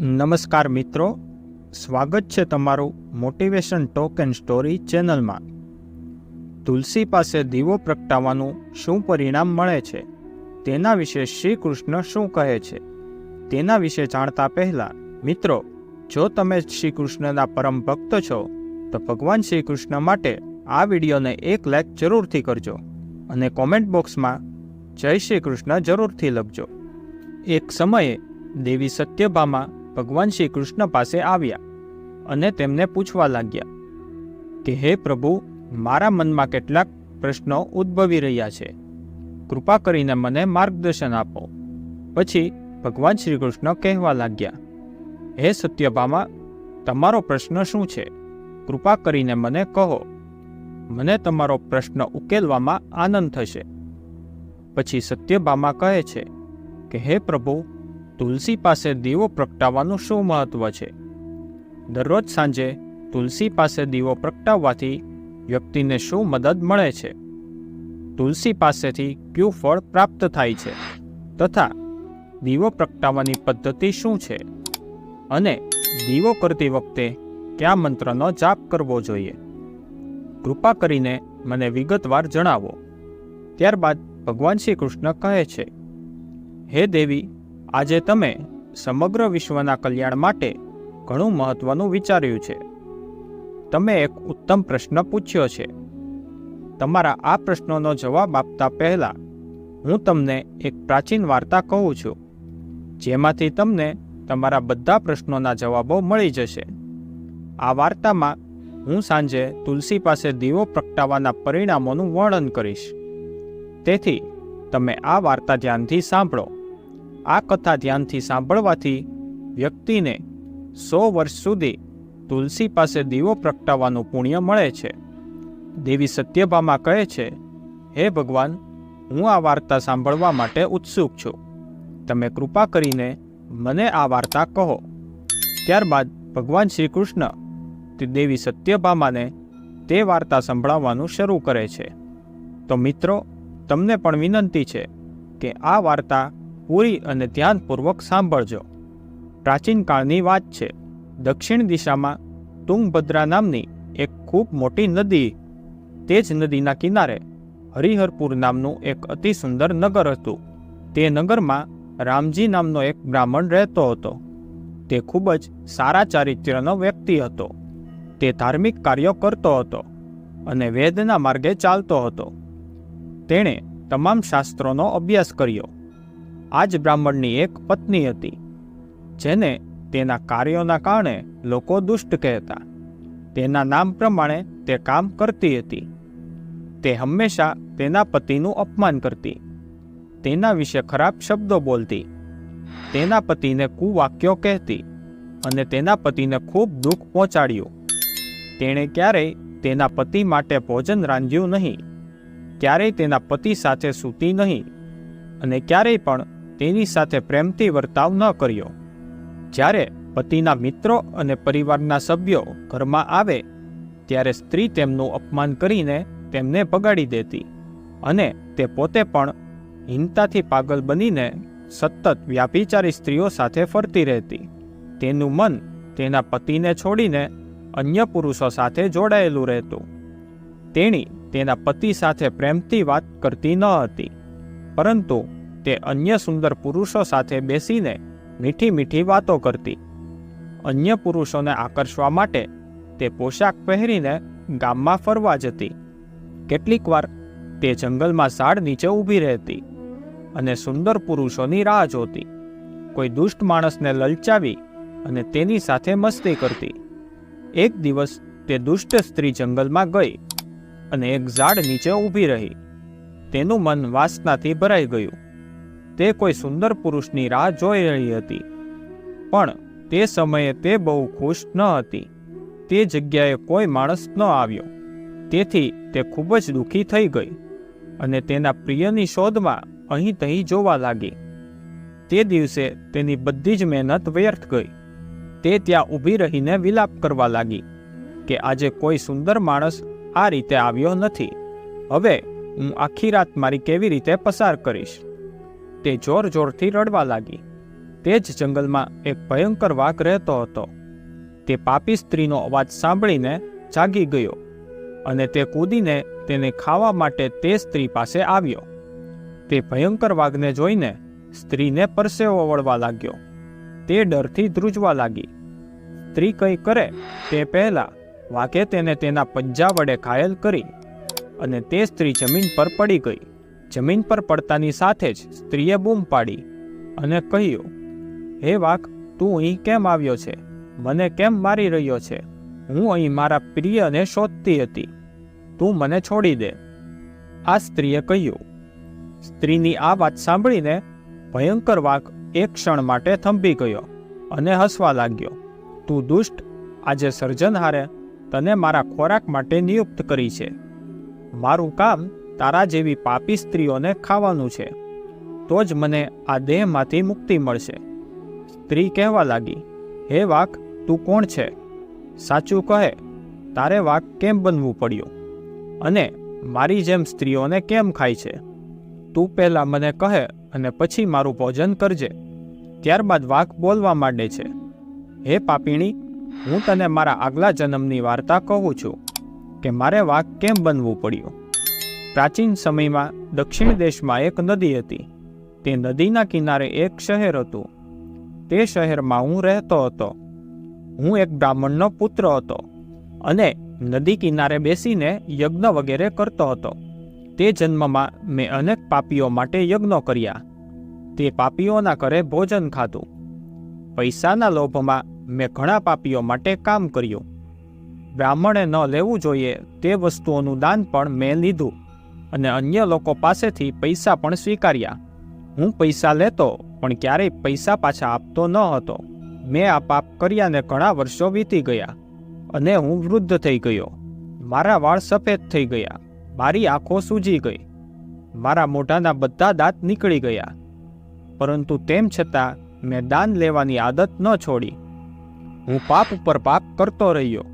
નમસ્કાર મિત્રો. સ્વાગત છે તમારું મોટિવેશન ટોક એન્ડ સ્ટોરી ચેનલમાં. તુલસી પાસે દીવો પ્રગટાવવાનું શું પરિણામ મળે છે? તેના વિશે શ્રી કૃષ્ણ શું કહે છે? તેના વિશે જાણતા પહેલાં, મિત્રો, જો તમે શ્રી કૃષ્ણના પરમ ભક્ત છો, તો ભગવાન શ્રી કૃષ્ણ માટે આ વિડીયોને એક લાઈક જરૂરથી કરજો અને કોમેન્ટ બોક્સમાં જય શ્રી કૃષ્ણ જરૂરથી લખજો. એક સમયે દેવી સત્યભામા ભગવાન શ્રી કૃષ્ણ પાસે આવ્યા અને તેમને પૂછવા લાગ્યા કે, હે પ્રભુ, મારા મનમાં કેટલાક પ્રશ્નો ઉદ્ભવી રહ્યા છે. કૃપા કરીને મને માર્ગદર્શન આપો. પછી ભગવાન શ્રી કૃષ્ણ કહેવા લાગ્યા, હે સત્યભામા, તમારો પ્રશ્ન શું છે? કૃપા કરીને મને કહો. મને તમારો પ્રશ્ન ઉકેલવામાં આનંદ થશે. પછી સત્યભામા કહે છે કે, હે પ્રભુ તુલસી પાસે દીવો પ્રગટાવવાનું શું મહત્વ છે? દરરોજ સાંજે તુલસી પાસે દીવો પ્રગટાવવાથી વ્યક્તિને શું મદદ મળે છે? તુલસી પાસેથી કયું ફળ પ્રાપ્ત થાય છે? તથા દીવો પ્રગટાવવાની પદ્ધતિ શું છે? અને દીવો કરતી વખતે કયા મંત્રનો જાપ કરવો જોઈએ? કૃપા કરીને મને વિગતવાર જણાવો. ત્યારબાદ ભગવાન શ્રી કૃષ્ણ કહે છે, હે દેવી આજે તમે સમગ્ર વિશ્વના કલ્યાણ માટે ઘણું મહત્વનું વિચાર્યું છે. તમે એક ઉત્તમ પ્રશ્ન પૂછ્યો છે. તમારા આ પ્રશ્નોનો જવાબ આપતા પહેલા હું તમને એક પ્રાચીન વાર્તા કહું છું, જેમાંથી તમને તમારા બધા પ્રશ્નોના જવાબો મળી જશે. આ વાર્તામાં હું સાંજે તુલસી પાસે દીવો પ્રગટાવવાના પરિણામોનું વર્ણન કરીશ. તેથી, તમે આ વાર્તા ધ્યાનથી સાંભળો. આ કથા ધ્યાનથી સાંભળવાથી વ્યક્તિને સો વર્ષ સુધી તુલસી પાસે દીવો પ્રગટાવવાનું પુણ્ય મળે છે. દેવી સત્યભામા કહે છે, હે ભગવાન, હું આ વાર્તા સાંભળવા માટે ઉત્સુક છું. તમે કૃપા કરીને મને આ વાર્તા કહો. ત્યારબાદ ભગવાન શ્રી કૃષ્ણ તે દેવી સત્યભામાને તે વાર્તા સંભળાવવાનું શરૂ કરે છે. તો મિત્રો, તમને પણ વિનંતી છે કે આ વાર્તા પૂરી અને ધ્યાનપૂર્વક સાંભળજો. પ્રાચીન કાળની વાત છે. દક્ષિણ દિશામાં તુંગભદ્રા નામની એક ખૂબ મોટી નદી, તે જ નદીના કિનારે હરિહરપુર નામનું એક અતિ સુંદર નગર હતું. તે નગરમાં રામજી નામનો એક બ્રાહ્મણ રહેતો હતો. તે ખૂબ જ સારા ચારિત્ર્યનો વ્યક્તિ હતો. તે ધાર્મિક કાર્યો કરતો હતો અને વેદના માર્ગે ચાલતો હતો. તેણે તમામ શાસ્ત્રોનો અભ્યાસ કર્યો. આ જ બ્રાહ્મણની એક પત્ની હતી, જેને તેના કાર્યોના કારણે લોકો દુષ્ટ કહેતા. તેના નામ પ્રમાણે તે કામ કરતી હતી. તે હંમેશા તેના પતિનું અપમાન કરતી. તેના વિશે ખરાબ શબ્દો બોલતી. તેના પતિને કુવાક્યો કહેતી અને તેના પતિને ખૂબ દુઃખ પહોંચાડ્યું. તેણે ક્યારેય તેના પતિ માટે ભોજન રાંધ્યું નહીં. ક્યારેય તેના પતિ સાથે સૂતી નહીં અને ક્યારેય પણ તેની સાથે પ્રેમથી વર્તાવ ન કર્યો. જ્યારે પતિના મિત્રો અને પરિવારના સભ્યો ઘરમાં આવે, ત્યારે સ્ત્રી તેમનું અપમાન કરીને તેમને ભગાડી દેતી અને તે પોતે પણ હિંતાથી પાગલ બનીને સતત વ્યાપિચારી સ્ત્રીઓ સાથે ફરતી રહેતી. તેનું મન તેના પતિને છોડીને અન્ય પુરુષો સાથે જોડાયેલું રહેતું. તેણી તેના પતિ સાથે પ્રેમથી વાત કરતી ન હતી, પરંતુ તે અન્ય સુંદર પુરુષો સાથે બેસીને મીઠી મીઠી વાતો કરતી. અન્ય પુરુષોને આકર્ષવા માટે તે પોશાક પહેરીને ગામમાં ફરવા જતી. કેટલીકવાર તે જંગલમાં ઝાડ નીચે ઊભી રહેતી અને સુંદર પુરુષોની રાહ જોતી. કોઈ દુષ્ટ માણસને લલચાવી અને તેની સાથે મસ્તી કરતી. એક દિવસ તે દુષ્ટ સ્ત્રી જંગલમાં ગઈ અને એક ઝાડ નીચે ઊભી રહી. તેનું મન વાસનાથી ભરાઈ ગયું. તે કોઈ સુંદર પુરુષની રાહ જોઈ રહી હતી. પણ તે સમયે તે બહુ ખુશ ન હતી. તે જગ્યાએ કોઈ માણસ ન આવ્યો. તેથી તે ખૂબ જ દુઃખી થઈ ગઈ અને તેના પ્રિયની શોધમાં અહીં તહીં જોવા લાગી. તે દિવસે તેની બધી જ મહેનત વ્યર્થ ગઈ. તે ત્યાં ઊભી રહીને વિલાપ કરવા લાગી કે આજે કોઈ સુંદર માણસ આ રીતે આવ્યો નથી. હવે હું આખી રાત મારી કેવી રીતે પસાર કરીશ? તે જોર જોરથી રડવા લાગી. તે જ જંગલમાં એક ભયંકર વાઘ રહેતો હતો. તે પાપી સ્ત્રીનો અવાજ સાંભળીને જાગી ગયો અને તે કૂદીને તેને ખાવા માટે તે સ્ત્રી પાસે આવ્યો. તે ભયંકર વાઘને જોઈને સ્ત્રીને પરસેવો વળવા લાગ્યો. તે ડરથી ધ્રુજવા લાગી. સ્ત્રી કંઈ કરે તે પહેલા વાઘે તેને તેના પંજા વડે ઘાયલ કરી અને તે સ્ત્રી જમીન પર પડી ગઈ. જમીન પર પડતાની સાથે જ સ્ત્રીએ બૂમ પાડી અને કહ્યું, હે વાઘ તું અહીં કેમ આવ્યો છે? મને કેમ મારી રહ્યો છે? હું અહીં મારા પ્રિયને શોધતી હતી. તું મને છોડી દે. આ સ્ત્રીએ કહ્યું, સ્ત્રીની આ વાત સાંભળીને ભયંકર વાઘ એક ક્ષણ માટે થંભી ગયો અને હસવા લાગ્યો. તું દુષ્ટ, આજે સર્જનહારે તને મારા ખોરાક માટે નિયુક્ત કરી છે. મારું કામ તારા જેવી પાપી સ્ત્રીઓને ખાવાનું છે. તો જ મને આ દેહમાંથી મુક્તિ મળશે. સ્ત્રી કહેવા લાગી, હે વાઘ તું કોણ છે? સાચું કહે, તારે વાઘ કેમ બનવું પડ્યું? અને મારી જેમ સ્ત્રીઓને કેમ ખાય છે? તું પહેલાં મને કહે અને પછી મારું ભોજન કરજે. ત્યારબાદ વાઘ બોલવા માંડે છે. હે પાપીણી, હું તને મારા આગલા જન્મની વાર્તા કહું છું કે મારે વાઘ કેમ બનવું પડ્યું? પ્રાચીન સમયમાં દક્ષિણ દેશમાં એક નદી હતી. તે નદીના કિનારે એક શહેર હતું. તે શહેરમાં હું રહેતો હતો. હું એક બ્રાહ્મણનો પુત્ર હતો અને નદી કિનારે બેસીને યજ્ઞ વગેરે કરતો હતો. તે જન્મમાં મેં અનેક પાપીઓ માટે યજ્ઞો કર્યા. તે પાપીઓના ઘરે ભોજન ખાધું. પૈસાના લોભમાં મેં ઘણા પાપીઓ માટે કામ કર્યું. બ્રાહ્મણે ન લેવું જોઈએ તે વસ્તુઓનું દાન પણ મેં લીધું. અને અન્ય લોકો પાસેથી પૈસા પણ સ્વીકાર્યા. હું પૈસા લેતો, પણ ક્યારેય પૈસા પાછા આપતો ન હતો. મેં આ પાપ કર્યાને ઘણા વર્ષો વીતી ગયા અને હું વૃદ્ધ થઈ ગયો. મારા વાળ સફેદ થઈ ગયા. મારી આંખો સૂજી ગઈ. મારા મોઢાના બધા દાંત નીકળી ગયા. પરંતુ તેમ છતાં મેં દાન લેવાની આદત ન છોડી. હું પાપ ઉપર પાપ કરતો રહ્યો.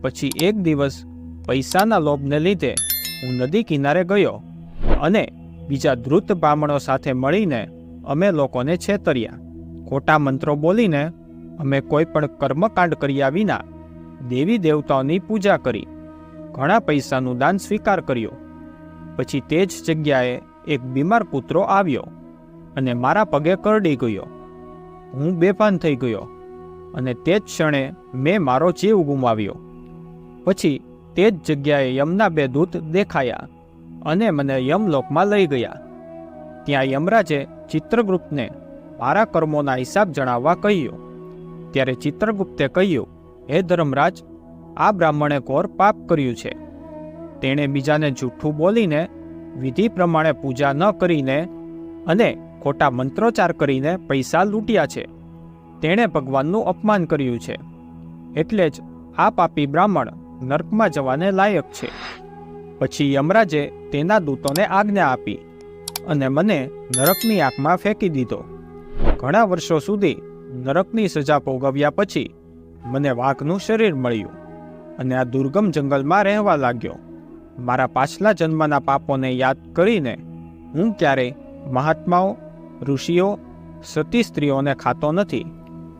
પછી એક દિવસ પૈસાના લોભને લીધે હું નદી કિનારે ગયો અને બીજા ધૃત બ્રાહ્મણો સાથે મળીને અમે લોકોને છેતર્યા. ખોટા મંત્રો બોલીને અમે કોઈ પણ કર્મકાંડ કર્યા વિના દેવી દેવતાઓની પૂજા કરી, ઘણા પૈસાનું દાન સ્વીકાર કર્યો. પછી તે જ જગ્યાએ એક બીમાર કૂતરો આવ્યો અને મારા પગે કરડી ગયો. હું બેભાન થઈ ગયો અને તે જ ક્ષણે મેં મારો જીવ ગુમાવ્યો. પછી તે જ જગ્યાએ યમના બે દૂત દેખાયા અને મને યમલોકમાં લઈ ગયા. ત્યાં યમરાજે ચિત્રગુપ્તને મારા કર્મોના હિસાબ જણાવવા કહ્યું. ત્યારે ચિત્રગુપ્તે કહ્યું, હે ધર્મરાજ, આ બ્રાહ્મણે ઘોર પાપ કર્યું છે. તેણે બીજાને જૂઠું બોલીને, વિધિ પ્રમાણે પૂજા ન કરીને અને ખોટા મંત્રોચ્ચાર કરીને પૈસા લૂંટ્યા છે. તેણે ભગવાનનું અપમાન કર્યું છે. એટલે જ આ પાપી બ્રાહ્મણ નર્કમાં જવાને લાયક છે. પછી યમરાજે તેના દૂતોને આજ્ઞા આપી અને મને નરકની આંખમાં ફેંકી દીધો. ઘણા વર્ષો સુધી નરકની સજા ભોગવ્યા પછી મને વાઘનું શરીર મળ્યું અને આ દુર્ગમ જંગલમાં રહેવા લાગ્યો. મારા પાછલા જન્મના પાપોને યાદ કરીને હું ક્યારેય મહાત્માઓ, ઋષિઓ, સતી સ્ત્રીઓને ખાતો નથી.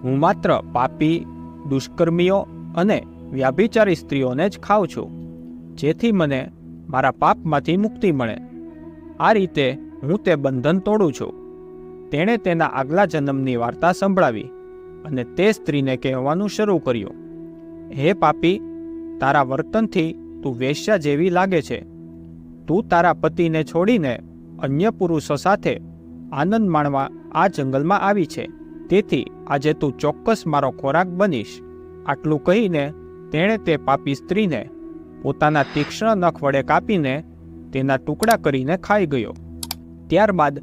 હું માત્ર પાપી, દુષ્કર્મીઓ અને વ્યાભિચારી સ્ત્રીઓને જ ખાઉં છું, જેથી મને મારા પાપમાંથી મુક્તિ મળે. આ રીતે હું તે બંધન તોડું છું. તેણે તેના આગલા જન્મની વાર્તા સંભળાવી અને તે સ્ત્રીને કહેવાનું શરૂ કર્યું. હે પાપી, તારા વર્તનથી તું વેશ્યા જેવી લાગે છે. તું તારા પતિને છોડીને અન્ય પુરુષો સાથે આનંદ માણવા આ જંગલમાં આવી છે. તેથી આજે તું ચોક્કસ મારો ખોરાક બનીશ. આટલું કહીને તેણે તે પાપી સ્ત્રીને પોતાના તીક્ષ્ણ નખ વડે કાપીને તેના ટુકડા કરીને ખાઈ ગયો. ત્યારબાદ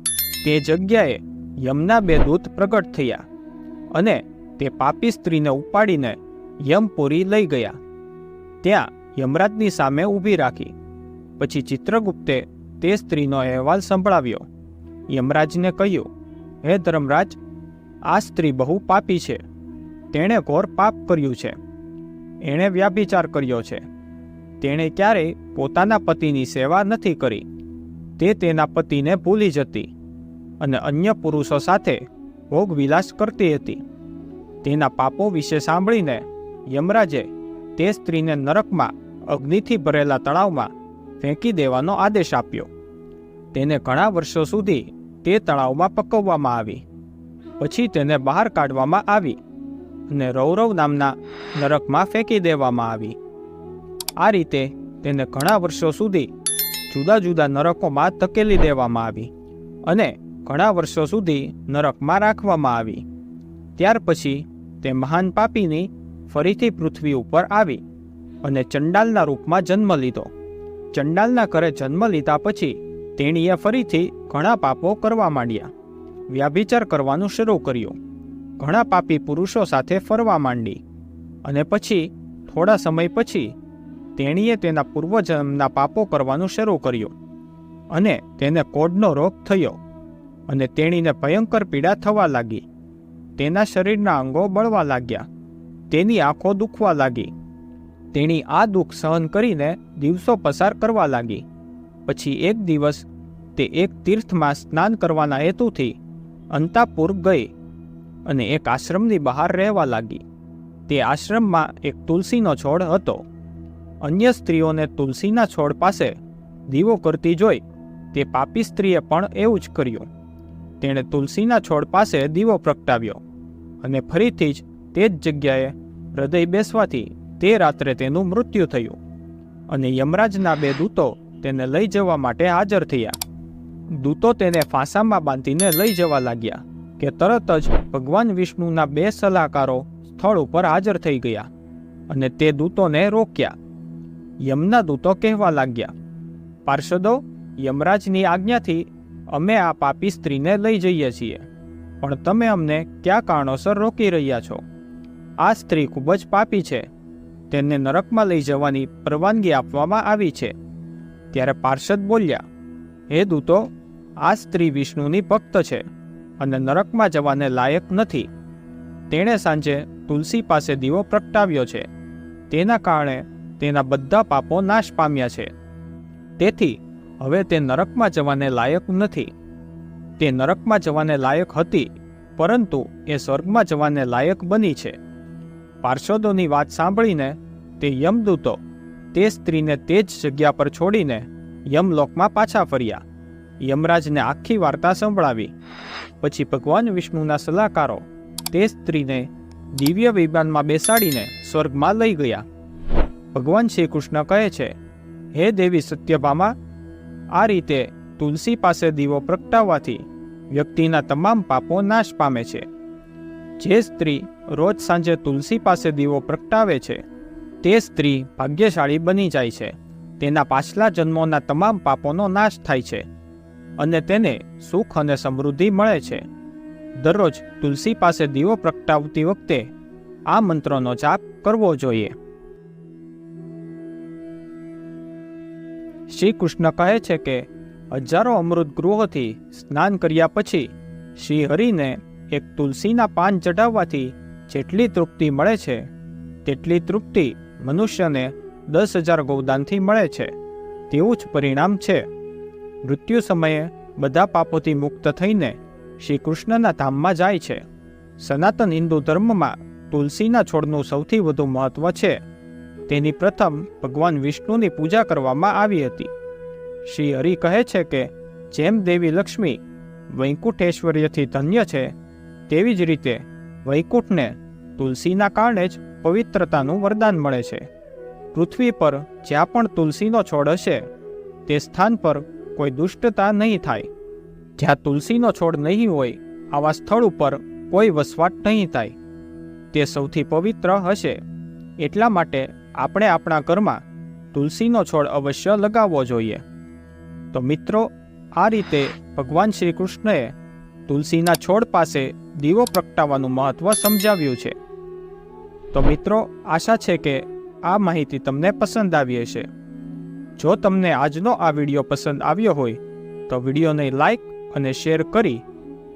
તે જગ્યાએ યમના બે દૂત પ્રગટ થયા અને તે પાપી સ્ત્રીને ઉપાડીને યમપુરી લઈ ગયા. ત્યાં યમરાજની સામે ઊભી રાખી. પછી ચિત્રગુપ્તે તે સ્ત્રીનો અહેવાલ સંભળાવ્યો. યમરાજને કહ્યું, હે ધર્મરાજ, આ સ્ત્રી બહુ પાપી છે. તેણે ઘોર પાપ કર્યું છે. એણે વ્યાભિચાર કર્યો છે. તેણે ક્યારેય પોતાના પતિની સેવા નથી કરી. તે તેના પતિને ભૂલી જતી અને અન્ય પુરુષો સાથે ભોગવિલાસ કરતી હતી. તેના પાપો વિશે સાંભળીને યમરાજે તે સ્ત્રીને નરકમાં, અગ્નિથી ભરેલા તળાવમાં ફેંકી દેવાનો આદેશ આપ્યો. તેને ઘણા વર્ષો સુધી તે તળાવમાં પકવવામાં આવી. પછી તેને બહાર કાઢવામાં આવી. અને રૌરવ નામના નરકમાં ફેંકી દેવામાં આવી. આ રીતે તેને ઘણા વર્ષો સુધી જુદા જુદા નરકોમાં ધકેલી દેવામાં આવી અને ઘણા વર્ષો સુધી નરકમાં રાખવામાં આવી. ત્યાર પછી તે મહાન પાપીની ફરીથી પૃથ્વી ઉપર આવી અને ચંડાલના રૂપમાં જન્મ લીધો. ચંડાલના ઘરે જન્મ લીધા પછી તેણીએ ફરીથી ઘણા પાપો કરવા માંડ્યા. વ્યાભિચાર કરવાનું શરૂ કર્યું. ઘણા પાપી પુરુષો સાથે ફરવા માંડી અને પછી, થોડા સમય પછી, તેણીએ તેના પૂર્વજન્મના પાપો કરવાનું શરૂ કર્યું અને તેને કોડનો રોગ થયો અને તેણીને ભયંકર પીડા થવા લાગી. તેના શરીરના અંગો બળવા લાગ્યા, તેની આંખો દુખવા લાગી. તેણી આ દુઃખ સહન કરીને દિવસો પસાર કરવા લાગી. પછી એક દિવસ તે એક તીર્થમાં સ્નાન કરવાના હેતુથી અંતાપુર ગઈ. અને એક આશ્રમની બહાર રહેવા લાગી. તે આશ્રમમાં એક તુલસીનો છોડ હતો. અન્ય સ્ત્રીઓને તુલસીના છોડ પાસે દીવો કરતી જોઈ તે પાપી સ્ત્રીએ પણ એવું જ કર્યું. તેણે તુલસીના છોડ પાસે દીવો પ્રગટાવ્યો અને ફરીથી જ તે જ જગ્યાએ હૃદય બેસવાથી તે રાત્રે તેનું મૃત્યુ થયું અને યમરાજના બે દૂતો તેને લઈ જવા માટે હાજર થયા. દૂતો તેને ફાંસામાં બાંધીને લઈ જવા લાગ્યા. કે તરત જ ભગવાન વિષ્ણુના બે સલાહકારો સ્થળ ઉપર હાજર થઈ ગયા અને તે દૂતોને રોક્યા. યમના દૂતો કહેવા લાગ્યા, પાર્ષદો, યમરાજની આજ્ઞાથી અમે આ પાપી સ્ત્રીને લઈ જઈએ છીએ, પણ તમે અમને કયા કારણોસર રોકી રહ્યા છો? આ સ્ત્રી ખૂબ જ પાપી છે. તેને નરકમાં લઈ જવાની પરવાનગી આપવામાં આવી છે. ત્યારે પાર્ષદ બોલ્યા, હે દૂતો, આ સ્ત્રી વિષ્ણુની ભક્ત છે. અને નરકમાં જવાને લાયક નથી. તેણે સાંજે તુલસી પાસે દીવો પ્રગટાવ્યો છે. તેના કારણે તેના બધા પાપો નાશ પામ્યા છે. તેથી, હવે તે નરકમાં જવાને લાયક નથી. તે નરકમાં જવાને લાયક હતી, પરંતુ એ સ્વર્ગમાં જવાને લાયક બની છે. પાર્ષદોની વાત સાંભળીને તે યમદૂતો તે સ્ત્રીને તે જ જગ્યા પર છોડીને યમલોકમાં પાછા ફર્યા. યમરાજને આખી વાર્તા સંભળાવી. પછી ભગવાન વિષ્ણુના સલાહકારો તે સ્ત્રીને દિવ્ય વિમાનમાં બેસાડીને સ્વર્ગમાં લઈ ગયા. ભગવાન શ્રી કૃષ્ણ કહે છે, હે દેવી સત્યભામા, આ રીતે તુલસી પાસે દીવો પ્રગટાવવાથી વ્યક્તિના તમામ પાપો નાશ પામે છે. જે સ્ત્રી રોજ સાંજે તુલસી પાસે દીવો પ્રગટાવે છે, તે સ્ત્રી ભાગ્યશાળી બની જાય છે. તેના પાછલા જન્મોના તમામ પાપોનો નાશ થાય છે. અને તેને સુખ અને સમૃદ્ધિ મળે છે. દરરોજ તુલસી પાસે દીવો પ્રગટાવતી વખતે આ મંત્રનો જાપ કરવો જોઈએ. શ્રી કૃષ્ણ કહે છે કે, હજારો અમૃત ગૃહોથી સ્નાન કર્યા પછી શ્રી હરિને એક તુલસીના પાન ચઢાવવાથી જેટલી તૃપ્તિ મળે છે, તેટલી તૃપ્તિ મનુષ્યને દસ હજાર ગૌદાનથી મળે છે. તેવું જ પરિણામ છે. મૃત્યુ સમયે બધા પાપોથી મુક્ત થઈને શ્રી કૃષ્ણના ધામમાં જાય છે. સનાતન હિન્દુ ધર્મમાં તુલસીના છોડનું સૌથી વધુ મહત્વ છે. તેની પ્રથમ ભગવાન વિષ્ણુની પૂજા કરવામાં આવી હતી. શ્રી હરિ કહે છે કે, જેમ દેવી લક્ષ્મી વૈકુંઠેશ્વર્યથી ધન્ય છે, તેવી જ રીતે વૈકુંઠને તુલસીના કારણે જ પવિત્રતાનું વરદાન મળે છે. પૃથ્વી પર જ્યાં પણ તુલસીનો છોડ હશે, તે સ્થાન પર કોઈ દુષ્ટતા નહીં થાય. જ્યાં તુલસીનો છોડ નહીં હોય, આવા સ્થળ ઉપર કોઈ વસવાટ નહીં થાય. તે સૌથી પવિત્ર હશે. એટલા માટે આપણે આપણા ઘરમાં તુલસીનો છોડ અવશ્ય લગાવવો જોઈએ. તો મિત્રો, આ રીતે ભગવાન શ્રી કૃષ્ણએ તુલસીના છોડ પાસે દીવો પ્રગટાવવાનું મહત્વ સમજાવ્યું છે. તો મિત્રો, આશા છે કે આ માહિતી તમને પસંદ આવી હશે. જો તમને આજનો આ વીડિયો પસંદ આવ્યો હોય, તો વિડીયોને લાઈક અને શેર કરી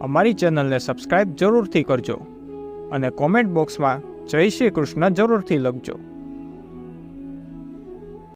અમારી ચેનલને સબસ્ક્રાઇબ જરૂરથી કરજો અને કોમેન્ટ બોક્સમાં જય શ્રી કૃષ્ણ જરૂરથી લખજો.